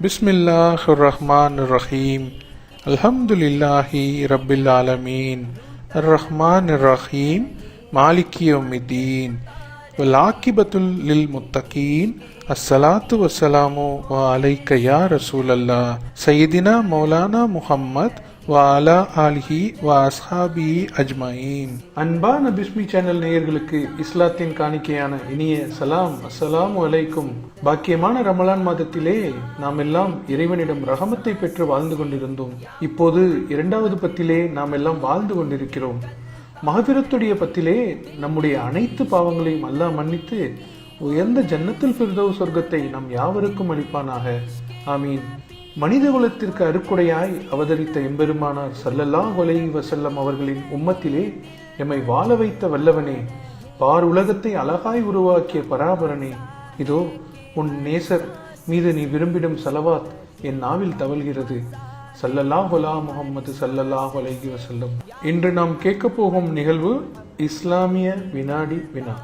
بسم اللہ الرحمن الرحیم الحمد للہ رب العالمین، الرحمن الرحیم، مالک یوم الدین ولاقبۃ للمتقین الصلاۃ والسلام علیک یا رسول اللہ، سیدنا مولانا محمد வாலா ஆலிஹி வ அஸ்ஹாபி அஜ்மாயின் அன்பான பிஸ்மி சேனல் நேயர்களுக்கு இஸ்லாத்தின் காணிக்கையான இனிய சலாம். அஸ்ஸலாம் அலைக்கும். பாக்கியமான ரமலான் மாதத்திலே நாம் எல்லாம் இறைவனிடம் ரகமத்தை பெற்று வாழ்ந்து கொண்டிருந்தோம். இப்போது இரண்டாவது பத்திலே நாம் எல்லாம் வாழ்ந்து கொண்டிருக்கிறோம். மகபிரத்துடைய பத்திலே நம்முடைய அனைத்து பாவங்களையும் அல்லாஹ் மன்னித்து உயர்ந்த ஜன்னத்தில் ஃபிர்தௌஸ் சொர்க்கத்தை நம் யாவருக்கும் அளிப்பானாக. ஆமீன். மனித குலத்திற்கு அருக்குடையாய் அவதரித்த எம்பெருமானார் சல்லல்லா அலைஹி வசல்லம் அவர்களின் உம்மத்திலே எம்மை வாழ வைத்த வல்லவனே பார் உலகத்தை அழகாய் உருவாக்கிய பராபரனே இதோ உன் நேசர் மீது நீ விரும்பிடும் சலவாத் என் நாவில் தவழ்கிறது. சல்லல்லா ஹொலா முஹம்மது சல்லல்லா ஹொலகி வசல்லம் இன்று நாம் கேட்க போகும் நிகழ்வு இஸ்லாமிய வினாடி வினா.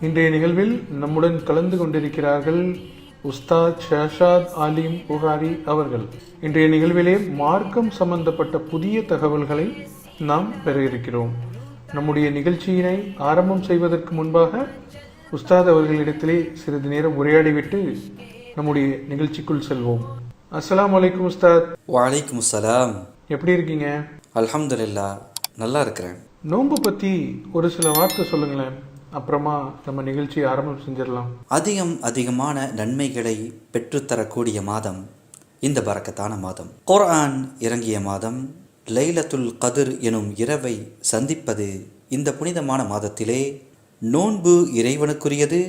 இன்றைய நிகழ்வில் நம்முடன் கலந்து கொண்டிருக்கிறார்கள் உஸ்தாத் ஷாஷாத் ஆலிம் புகாரி அவர்கள். இன்றைய நிகழ்விலே மார்க்கம் சம்பந்தப்பட்ட புதிய தகவல்களை நாம் பெற இருக்கிறோம். நம்முடைய நிகழ்ச்சியினை ஆரம்பம் செய்வதற்கு முன்பாக உஸ்தாத் அவர்களிடத்திலே சிறிது நேரம் உரையாடிவிட்டு நம்முடைய நிகழ்ச்சிக்குள் செல்வோம். அஸ்ஸலாமு அலைக்கும் உஸ்தாத். வலைக்கும் சலாம். எப்படி இருக்கீங்க? அல்ஹம்துலில்லா நல்லா இருக்கிறேன். நோன்பு பத்தி ஒரு சில வார்த்தை சொல்லுங்களேன். அப்புறமா நம்ம நிகழ்ச்சியை ஆரம்பம் செஞ்சிடலாம். அதிகம் அதிகமான நன்மைகளை பெற்றுத்தரக்கூடிய மாதம் இந்த பறக்கத்தான மாதம். குர்ஆன் இறங்கிய மாதம் லைலத்துல் கதிர் எனும் இரவை சந்திப்பது இந்த புனிதமான மாதத்திலே நோன்பு இறைவனுக்குரியது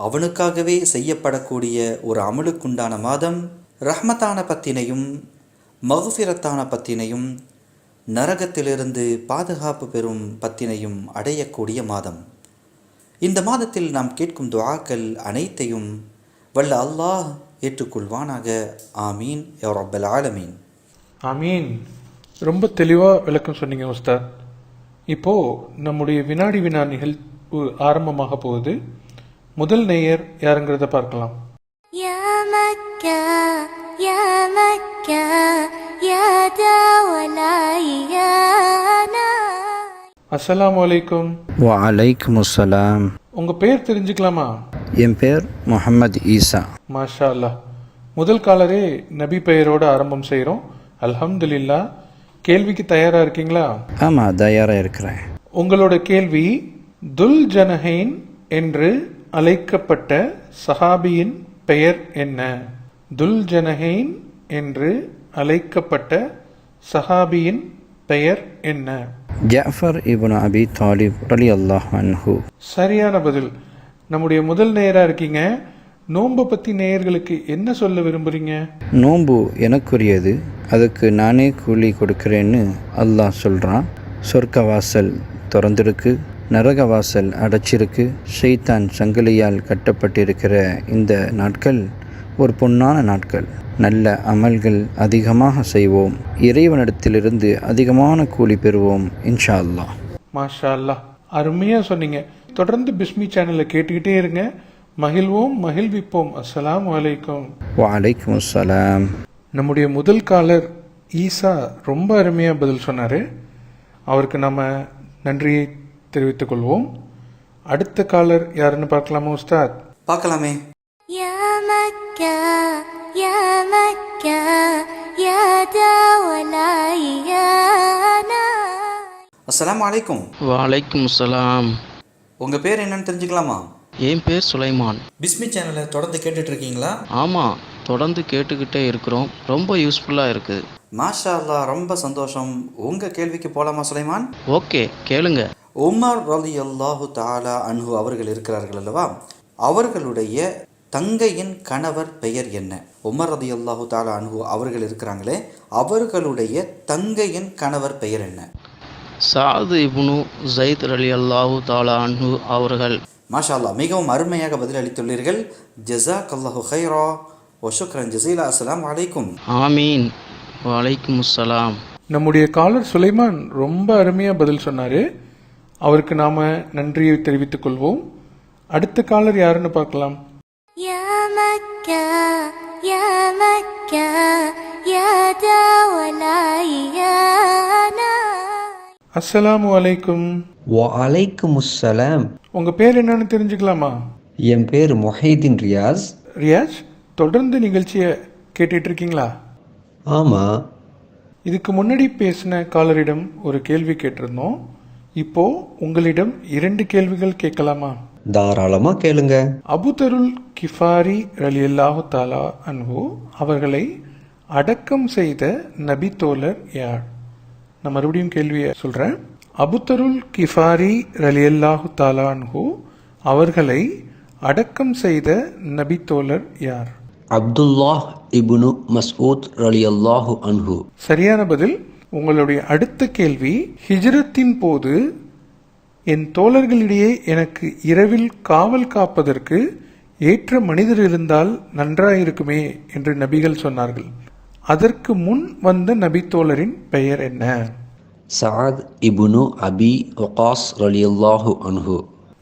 அவனுக்காகவே செய்யப்படக்கூடிய ஒரு அமலுக்குண்டான மாதம் ரஹ்மத்தான பத்தினையும் மகுஃபிரத்தான பத்தினையும் நரகத்திலிருந்து பாதுகாப்பு பெறும் பத்தினையும் அடையக்கூடிய மாதம். இந்த மாதத்தில் நாம் கேட்கும் துஆக்கள் அனைத்தையும் வல்ல அல்லாஹ் ஏற்றுக்கொள்வானாக ஆமீன் யா ரப்பல் ஆலமீன் ஆமீன் ரொம்ப தெளிவாக விளக்கம் சொன்னீங்க உஸ்தாத் இப்போ நம்முடைய வினாடி வினா நிகழ்வு ஆரம்பமாக போகுது முதல் நேயர் யாருங்கிறத பார்க்கலாம் يا مكة يا مكة يا அஸ்ஸலாமு அலைக்கும் வா அலைக்கும் அஸ்ஸலாம் உங்கள் பேர் தெரிஞ்சுக்கலாமா? என் பேர் முகமது ஈசா. மாஷா அல்லா முதல் காலரே நபி பெயரோடு ஆரம்பம் செய்கிறோம். அல்ஹம்துலில்லா கேள்விக்கு தயாராக இருக்கீங்களா? ஆமாம் தயாராக இருக்கிறேன். உங்களோட கேள்வி துல் ஜனஹைன் என்று அழைக்கப்பட்ட சஹாபியின் பெயர் என்ன? துல் ஜனஹைன் என்று அழைக்கப்பட்ட சஹாபியின் பெயர் என்ன? ஜாஃபர் இப்னு அபி தாலிப் ரலி அல்லாஹ் அன்ஹு. சரியான பதில். நம்முடைய முதல் நேயரா இருக்கீங்க. நோன்பை பத்தி நேயர்களுக்கு என்ன சொல்ல விரும்புறீங்க? நோன்பு எனக்குரியது. அதுக்கு நானே கூலி கொடுக்கிறேன்னு அல்லாஹ் சொல்கிறான் சொர்க்க வாசல் திறந்திருக்கு. நரக வாசல் அடைச்சிருக்கு. ஷைத்தான் சங்கிலியால் கட்டப்பட்டிருக்கிற இந்த நாட்கள் ஒரு பொன்னான நாட்கள். நல்ல அமல்கள் அதிகமாக செய்வோம். இறைவனிடத்திலிருந்து அதிகமான கூலி பெறுவோம் இன்ஷா அல்லாஹ் மாஷா அல்லாஹ் அருமையா சொன்னீங்க. தொடர்ந்து பிஸ்மி சேனலை கேட்டுக்கிட்டே இருங்க. மகிழ்வோம் மகிழ்விப்போம். அஸ்ஸலாமு அலைக்கும். வலைக்கும் அஸ்ஸலாம். நம்முடைய முதல் காலர் ஈசா ரொம்ப அருமையா பதில் சொன்னாரு. அவருக்கு நம்ம நன்றியை தெரிவித்துக் கொள்வோம். அடுத்த காலர் யாருன்னு பார்க்கலாமா உஸ்தாத்? பார்க்கலாமே. مكة يا مكة يا داول عيانا அஸ்ஸலாமு அலைக்கும் வலைக்கும் சலாம் உங்கள் பேர் என்னன்னு தெரிஞ்சுக்கலாமா என் பேர் சுலைமான் பிஸ்மி சேனலை தொடர்ந்து கேட்டுட்டு இருக்கீங்களா ஆமாம் தொடர்ந்து கேட்டுக்கிட்டே இருக்கிறோம் ரொம்ப யூஸ்ஃபுல்லாக இருக்குது மாஷா அல்லாஹ் ரொம்ப சந்தோஷம் உங்கள் கேள்விக்கு போலாமா சுலைமான் ஓகே கேளுங்க உமர் ரலி அல்லாஹு தாலா அன்ஹு அவர்கள் இருக்கிறார்கள் அல்லவா அவர்களுடைய தங்கையின் கணவர் பெயர் என்ன? உமர் ரதி அல்லாஹு தாலா அன்ஹு அவர்கள் இருக்கிறாங்களே அவர்களுடைய தங்கையின் கணவர் பெயர் என்ன? சாது இப்னு ஜைத் அலி அல்லாஹு தாலா அன்ஹு அவர்கள். மாஷா அல்லாஹ் மிகவும் அருமையாக பதிலளித்துள்ளீர்கள். ஜஸாக் அல்லாஹு ஹைரா ஒஷுக்ரன் ஜசீலா. அஸ்ஸலாமு அலைக்கும். ஆமீன். வலைக்கும் சலாம் நம்முடைய காலர் சுலைமான் ரொம்ப அருமையா பதில் சொன்னாரு. அவருக்கு நாம நன்றியை தெரிவித்துக் கொள்வோம். அடுத்த காலர் யாருன்னு பார்க்கலாம். مكة يا مكة يا دوليانا அஸ்ஸலாமு அலைக்கும் வலைக்குமுஸ்ஸலாம் உங்க பேர் என்னன்னு தெரிஞ்சுக்கலாமா என் பேர் மொஹைதீன் ரியாஸ் ரியாஸ் தொடர்ந்து நிகழ்ச்சியை கேட்டுட்டு இருக்கீங்களா ஆமாம் இதுக்கு முன்னாடி பேசின காலரிடம் ஒரு கேள்வி கேட்டிருந்தோம் இப்போ உங்களிடம் இரண்டு கேள்விகள் கேட்கலாமா தாராளமாக கேளுங்க. அபுதருல் கிஃபாரி ரலியல்லாஹு தாலா அன்ஹு அவர்களை அடக்கம் செய்த நபி தோழர் யார்? நான் மறுபடியும் கேள்வியை சொல்றேன். அபுதருல் கிஃபாரி ரலியல்லாஹு தாலா அன்ஹு அவர்களை அடக்கம் செய்த நபி தோழர் யார்? அப்துல்லாஹ் இப்னு மஸ்ஊத் ரலியல்லாஹு அன்ஹு. சரியான பதில் உங்களுடைய அடுத்த கேள்வி ஹிஜ்ரத்தின் போது என் தோழர்களிடையே எனக்கு இரவில் காவல் காப்பதற்கு ஏற்ற மனிதர் இருந்தால் நன்றாயிருக்குமே என்று நபிகள் சொன்னார்கள். அதற்கு முன் வந்த நபி தோழரின் பெயர் என்ன? சஅத் இப்னு அபி ஒகாஸ் ரலியல்லாஹு அன்ஹு.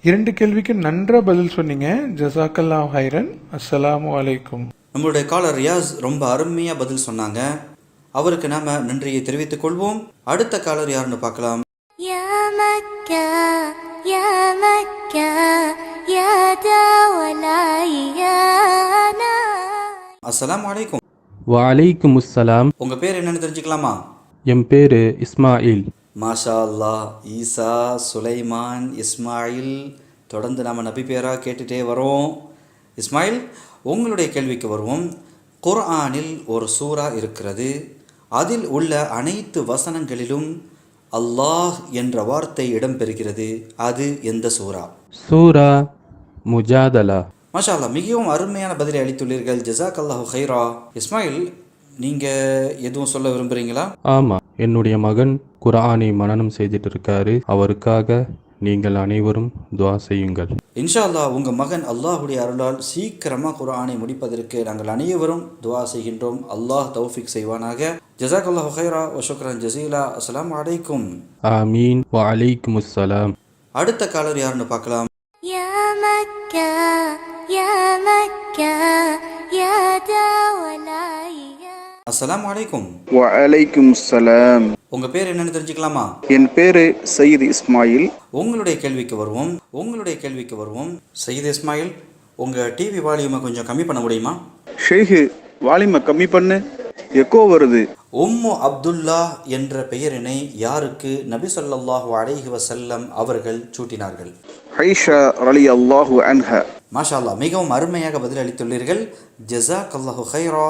இரண்டு கேள்விக்கு நன்றா பதில் சொன்னீங்க. ஜசாக்கல்லா ஹைரன் அஸ்ஸலாமு அலைக்கும். நம்மளுடைய காலர் ரியாஸ் ரொம்ப அருமையாக பதில் சொன்னாங்க. அவருக்கு நாம நன்றியை தெரிவித்துக் கொள்வோம். அடுத்த காலர் யாருன்னு பார்க்கலாம். مكة يا مكة يا دوليانا அஸ்ஸலாமு அலைக்கும் வலைக்கும் அஸ்ஸலாம் உங்க பேர் என்னன்னு தெரிஞ்சுக்கலாமா என் பேர் இஸ்மாயில் மாஷா அல்லாஹ் ஈசா சுலைமான் இஸ்மாயில் தொடர்ந்து நம்ம நபி பேராக கேட்டுட்டே வரோம் இஸ்மாயில் உங்களுடைய கேள்விக்கு வருவோம் குர்ஆனில் ஒரு சூரா இருக்கிறது அதில் உள்ள அனைத்து வசனங்களிலும் அல்லாஹ் என்ற வார்த்தை இடம்பெறுகிறது. அது எந்த சூரா? சூரா முஜாதலா. மாஷா அல்லாஹ் மிகவும் அருமையான பதிலை அளித்துள்ளீர்கள். ஜசாக் அல்லாஹு ஹைரா இஸ்மாயில் நீங்கள் எதுவும் சொல்ல விரும்புகிறீங்களா ஆமாம் என்னுடைய மகன் குர்ஆனை மனனம் செய்துட்டு இருக்காரு. அவருக்காக நீங்கள் அனைவரும் துவா செய்யுங்கள் இன்ஷா அல்லாஹ் உங்கள் மகன் அல்லாஹுடைய அருளால் சீக்கிரமாக குர்ஆனை முடிப்பதற்கு நாங்கள் அனைவரும் துவா செய்கின்றோம் அல்லாஹ் தௌஃபிக் செய்வானாக ஜசாக் அல்லாஹு ஹைரா வஷுக்ரன் ஜசீலா அஸ்ஸலாமு அலைக்கும் ஆமீன் வலைக்கும் அஸ்ஸலாம் அடுத்த காலர் யாருன்னு பார்க்கலாம் يا مكة يا مكة அஸ்லாம் வலைக்கும் வலைக்கும் சலாம் உங்க பேர் என்னன்னு தெரிஞ்சுக்கலாமா? என் பேரு சயீத் இஸ்மாயில். உங்களுடைய கேள்விக்கு வருவோம். உங்களுடைய கேள்விக்கு வருவோம். சயீத் இஸ்மாயில் உங்க டிவி வால்யூமை கொஞ்சம் கம்மி பண்ண முடியுமா? ஷேஹு வால்யூமை கம்மி பண்ணு. எக்கோ வருது. உம்மு அப்துல்லா என்ற பெயரினை யாருக்கு நபி சொல்லாஹு அலைஹி வசல்லம் அவர்கள் சூட்டினார்கள்? ஹைஷா அலி அல்லாஹு அன்ஹா. மாஷா அல்லாஹ் மிகவும் அருமையாக பதிலளித்துள்ளீர்கள். ஜஸாக் அல்லாஹு ஹைரா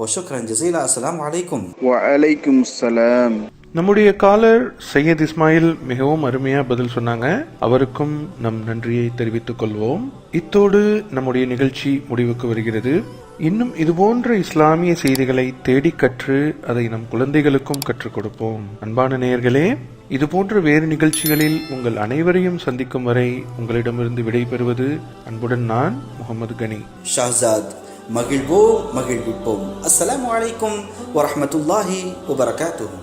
ஒஷுக்ரன் ஜசீலா அஸ்ஸலாமு அலைக்கும் வலைக்கும் சலாம் நம்முடைய காலர் சையத் இஸ்மாயில் மிகவும் அருமையா பதில் சொன்னாங்க. அவருக்கும் நம் நன்றியை தெரிவித்துக் கொள்வோம். இத்தோடு நம்முடைய நிகழ்ச்சி முடிவுக்கு வருகிறது. இன்னும் இதுபோன்ற இஸ்லாமிய செய்திகளை தேடி கற்று அதை நம் குழந்தைகளுக்கும் கற்றுக் கொடுப்போம். அன்பான நேயர்களே இதுபோன்ற வேறு நிகழ்ச்சிகளில் உங்கள் அனைவரையும் சந்திக்கும் வரை உங்களிடமிருந்து விடைபெறுவது அன்புடன் நான் முகமது கனி. ஷாஹாத் மகிழ்வோம் மகிழ்விப்போம் அஸ்ஸலாமு அலைக்கும் வரஹ்மத்துல்லாஹி வபரகாத்துஹு